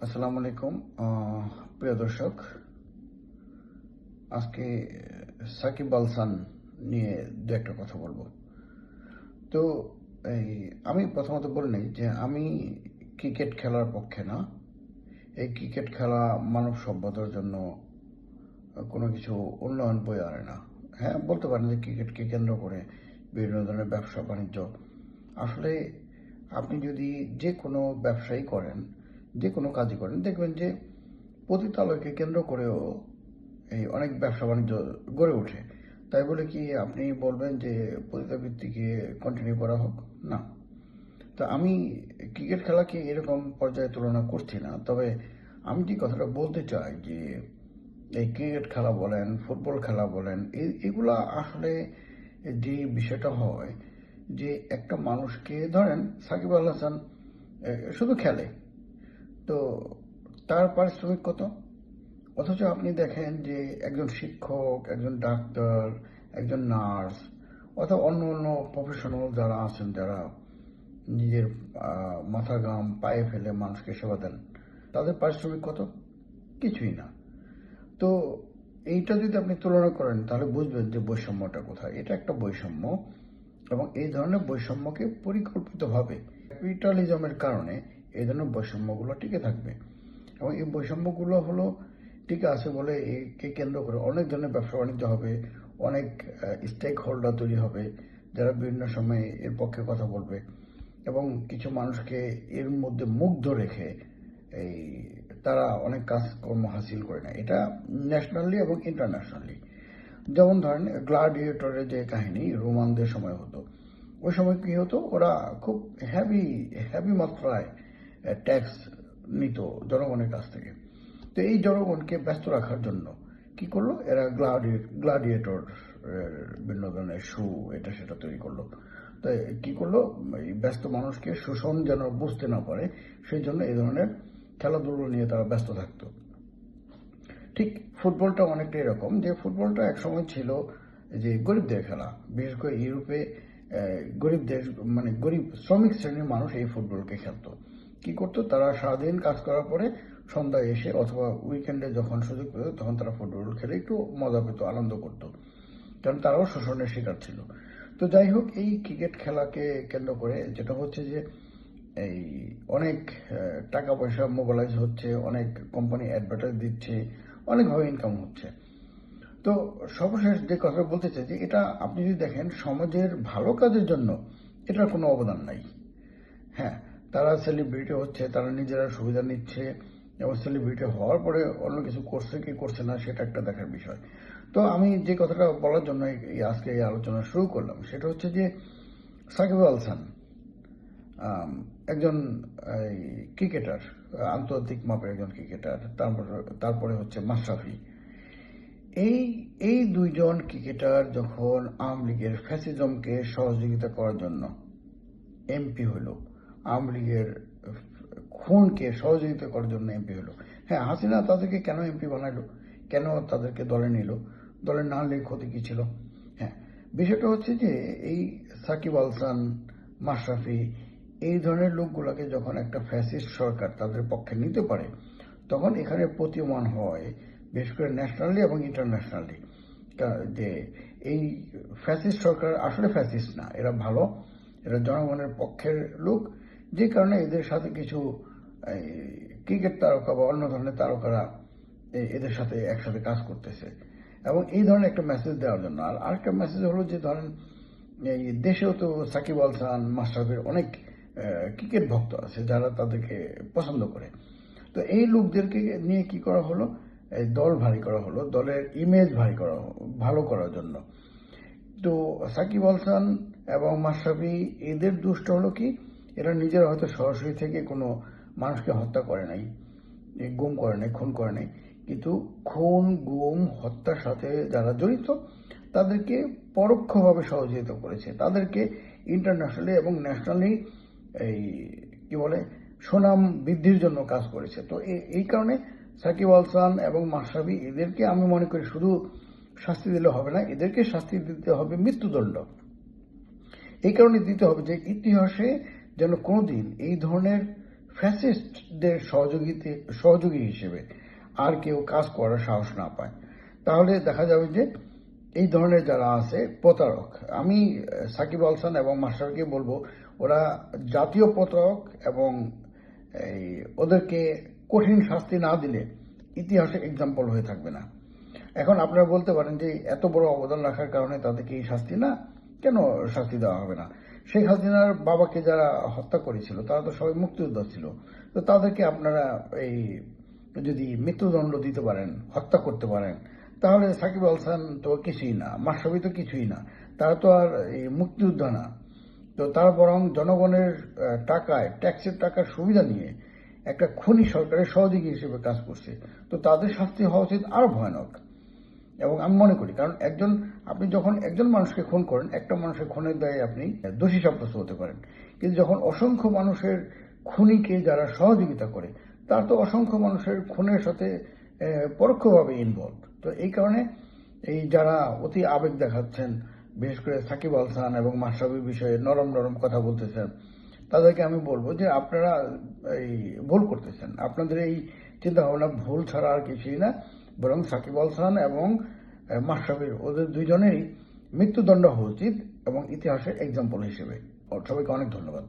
আসসালামু আলাইকুম প্রিয় দর্শক। আজকে সাকিব আলসান নিয়ে দু একটা কথা বলব। তো, এই, আমি প্রথমত বলে নেই যে আমি ক্রিকেট খেলার পক্ষে না। এই ক্রিকেট খেলা মানব সভ্যতার জন্য কোনো কিছু উন্নয়ন বই আনে না। হ্যাঁ বলতে পারেন যে ক্রিকেটকে কেন্দ্র করে বিভিন্ন ধরনের ব্যবসা বাণিজ্য আসলে আপনি যদি যে কোনো ব্যবসায়ী করেন যে কোনো কাজই করেন, দেখবেন যে পতিতালয়কে কেন্দ্র করেও এই অনেক ব্যবসা বাণিজ্য গড়ে ওঠে। তাই বলে কি আপনি বলবেন যে পতিতাবৃত্তিকে কন্টিনিউ করা হোক? না। তো আমি ক্রিকেট খেলাকে এরকম পর্যায়ে তুলনা করছি না, তবে আমি যে কথাটা বলতে চাই যে এই ক্রিকেট খেলা বলেন, ফুটবল খেলা বলেন এগুলা আসলে যে বিষয়টা হয় যে একটা মানুষকে ধরেন সাকিব আল হাসান শুধু খেলে তো তার পারিশ্রমিক কত? অথচ আপনি দেখেন যে একজন শিক্ষক, একজন ডাক্তার, একজন নার্স, অথবা অন্য অন্য প্রফেশনাল যারা আছেন, যারা নিজের মাথা গাম পায়ে ফেলে মানুষকে সেবা দেন, তাদের পারিশ্রমিক কত? কিছুই না। তো এইটা যদি আপনি তুলনা করেন, তাহলে বুঝবেন যে বৈষম্যটা কোথায়। এটা একটা বৈষম্য এবং এই ধরনের বৈষম্যকে পরিকল্পিতভাবে ক্যাপিটালিজমের কারণে এই ধরনের বৈষম্যগুলো টিকে থাকবে। এবং এই বৈষম্যগুলো হলো টিকে আছে বলে একে কেন্দ্র করে অনেক ধরনের ব্যবসা বাণিজ্য হবে, অনেক স্টেক হোল্ডার তৈরি হবে যারা বিভিন্ন সময়ে এর পক্ষে কথা বলবে। এবং কিছু মানুষকে এর মধ্যে মুগ্ধ রেখে এই তারা অনেক কাজকর্ম হাসিল করে নেয়। এটা ন্যাশনালি এবং ইন্টারন্যাশনালি যেমন ধরেন গ্লাডিয়েটরের যে কাহিনী রোমানদের সময় হতো, ওই সময় কি হতো, ওরা খুব হ্যাভি হ্যাভি মাত্রায় ট্যাক্স নিত জনগণের কাছ থেকে। তো এই জনগণকে ব্যস্ত রাখার জন্য কি করল? এরা গ্লাডিয়ে গ্লাডিয়েটর ধরনের শু এটা সেটা তৈরি করল। তো কি করল? এই ব্যস্ত মানুষকে শোষণ যেন বুঝতে না পারে, সেই জন্য এই ধরনের খেলাধুলো নিয়ে তারা ব্যস্ত থাকতো। ঠিক ফুটবলটা অনেকটা এরকম যে ফুটবলটা একসময় ছিল যে গরিবদের খেলা। বিশেষ করে ইউরোপে গরিব দেশ মানে গরিব, শ্রমিক শ্রেণির মানুষ এই ফুটবলকে খেলতো। কি করতো? তারা সারাদিন কাজ করার পরে সন্ধ্যায় এসে অথবা উইকেন্ডে যখন সুযোগ পেত, তখন তারা ফুটবল খেলে, একটু মজা পেত, আনন্দ করত। কারণ তারাও শোষণের শিকার ছিল। তো যাই হোক, এই ক্রিকেট খেলাকে কেন্দ্র করে যেটা হচ্ছে যে, এই অনেক টাকা পয়সা মোবালাইজ হচ্ছে, অনেক কোম্পানি অ্যাডভার্টাইজ দিচ্ছে, অনেকভাবে ইনকাম হচ্ছে। তো সর্বশেষ যে কথা বলতে চাই যে, এটা আপনি যদি দেখেন, সমাজের ভালো কাজের জন্য এটার কোনো অবদান নাই। হ্যাঁ তারা সেলিব্রিটি হচ্ছে, তারা নিজেরা সুবিধা নিচ্ছে এবং সেলিব্রিটি হওয়ার পরে অন্য কিছু করছে কি করছে না, সেটা একটা দেখার বিষয়। তো আমি যে কথাটা বলার জন্য এই- আজকে এই আলোচনা শুরু করলাম, সেটা হচ্ছে যে সাকিব আল হাসান একজন ক্রিকেটার আন্তর্জাতিক মাপের একজন ক্রিকেটার তারপরে তারপরে হচ্ছে মাশরাফি। এই এই দুইজন ক্রিকেটার যখন আওয়ামী লীগের ফ্যাসিজমকে সহযোগিতা করার জন্য এমপি হলো আওয়ামী লীগের, খুনকে সহযোগিতা করার জন্য এমপি হলো। হ্যাঁ হাসিনা তাদেরকে কেন এমপি বানাইলো কেন তাদেরকে দলে নিল? দলে না নিলে ক্ষতি কি ছিল? হ্যাঁ বিষয়টা হচ্ছে যে এই সাকিব আলসান মাশরাফি এই ধরনের লোকগুলোকে যখন একটা ফ্যাসিস্ট সরকার তাদের পক্ষে নিতে পারে, তখন এখানে প্রতীয়মান হয় বিশেষ করে ন্যাশনালি এবং ইন্টারন্যাশনালি। যে এই ফ্যাসিস্ট সরকার আসলে ফ্যাসিস্ট না, এরা ভালো, এরা জনগণের পক্ষের লোক যে কারণে এদের সাথে কিছু ক্রিকেট তারকা বা অন্য ধরনের তারকারা এদের সাথে একসাথে কাজ করতেছে। এবং এই ধরনের একটা মেসেজ দেওয়ার জন্য। আর আরেকটা মেসেজ হলো যে ধরেন, এই দেশেও তো সাকিব আল হাসান মাস্টারদের অনেক ক্রিকেট ভক্ত আছে, যারা তাদেরকে পছন্দ করে। তো এই লোকদেরকে নিয়ে কি করা হলো? দল ভারী করা হলো, দলের ইমেজ ভারী করা, ভালো করার জন্য। তো সাকিব আল হাসান এবং মাশরাফি, এদের দুষ্ট হলো কি? এরা নিজেরা হয়তো সরাসরি থেকে কোনো মানুষকে হত্যা করে নাই গুম করে নাই, খুন করে নাই। কিন্তু খুন, গুম, হত্যার সাথে যারা জড়িত, তাদেরকে পরোক্ষভাবে সহযোগিতা করেছে। তাদেরকে ইন্টারন্যাশনালি এবং ন্যাশনালি এই, কি বলে, সুনাম বৃদ্ধির জন্য কাজ করেছে। তো এই কারণে সাকিব আল হাসান এবং মাশরাফি এদেরকে আমি মনে করি শুধু শাস্তি দিলে হবে না, এদেরকে শাস্তি দিতে হবে মৃত্যুদণ্ড। এই কারণে দিতে হবে যে ইতিহাসে যেন কোনোদিন এই ধরনের ফ্যাসিস্টদের সহযোগিতে, সহযোগী হিসেবে আর কেউ কাজ করার সাহস না পায়। তাহলে দেখা যাবে যে এই ধরনের যারা আছে, প্রতারক। আমি, সাকিব আলসান এবং মাস্টারকে বলব, ওরা জাতীয় প্রতারক এবং এই ওদেরকে কঠিন শাস্তি না দিলে ইতিহাসে এক্সাম্পল হয়ে থাকবে না। এখন আপনারা বলতে পারেন যে এত বড় অবদান রাখার কারণে তাদেরকে এই শাস্তি না, কেন শাস্তি দেওয়া হবে না? শেখ হাসিনার বাবাকে যারা হত্যা করেছিল, তারা তো সবাই মুক্তিযোদ্ধা ছিল। তো তাদেরকে আপনারা এই যদি মৃত্যুদণ্ড দিতে পারেন, হত্যা করতে পারেন, তাহলে সাকিব আলসান তো কিছুই না মাসাবি তো কিছুই না। তারা তো আর এই মুক্তিযোদ্ধা না। তো তারা বরং জনগণের টাকায়, ট্যাক্সের টাকার সুবিধা নিয়ে একটা খুনি সরকারের সহযোগী হিসেবে কাজ করছে। তো তাদের শাস্তি হওয়া উচিত আরও ভয়ানক। এবং আমি মনে করি, কারণ একজন, আপনি যখন একজন মানুষকে খুন করেন, একটা মানুষের খুনের দায়ে আপনি দোষী সাব্যস্ত হতে পারেন। কিন্তু যখন অসংখ্য মানুষের খুনিকে যারা সহযোগিতা করে, তার তো অসংখ্য মানুষের খুনের সাথে পরোক্ষভাবে ইনভলভ তো এই কারণে এই যারা অতি আবেগ দেখাচ্ছেন, বিশেষ করে সাকিব আল খান এবং মাসাবির বিষয়ে নরম নরম কথা বলতেছেন, তাদেরকে আমি বলব যে আপনারা এই ভুল করতেছেন। আপনাদের এই চিন্তা ভাবনা ভুল ছাড়া আর কিছুই না। বরং সাকিব আল খান এবং মাসাবির ওদের দুইজনেরই মৃত্যুদণ্ড হওয়া উচিত এবং ইতিহাসের এক্সাম্পল হিসেবে। সবাইকে অনেক ধন্যবাদ।